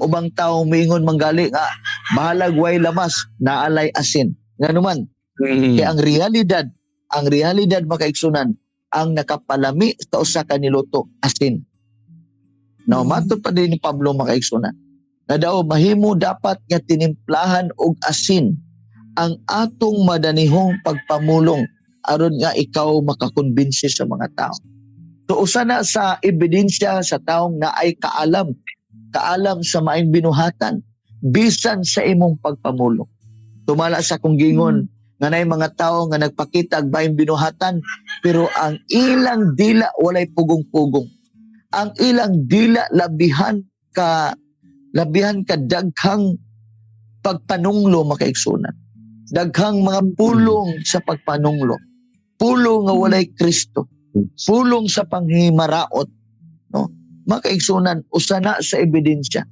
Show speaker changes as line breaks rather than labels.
ubang tao miingon manggali nga bahalag way lamas naalay asin. Nga naman,
Mm.
kaya ang realidad, ang realidad makaigsunan, ang nakapalami sa usa ka niluto asin. Now,
Mm.
matod pa din ni Pablo makaigsunan. Na daw mahimo dapat nga tinimplahan og asin ang atong madanihong pagpamulong aron nga ikaw makakonbinsi sa mga tao. So usa na sa ebidensya sa taong na ay kaalam, kaalam sa maing binuhatan bisan sa imong pagpamulong. Tumala sa kong gingon nga nay mga tao nga nagpakita og maing binuhatan pero ang ilang dila walay pugong-pugong. Ang ilang dila labihan ka labihan ka daghang pagpanunglo makaigsunan. Daghang mga pulong sa pagpanunglo. Pulong nga walay Kristo. Pulong sa panghimaraot. No? Makaigsunan, usa na sa ebidensya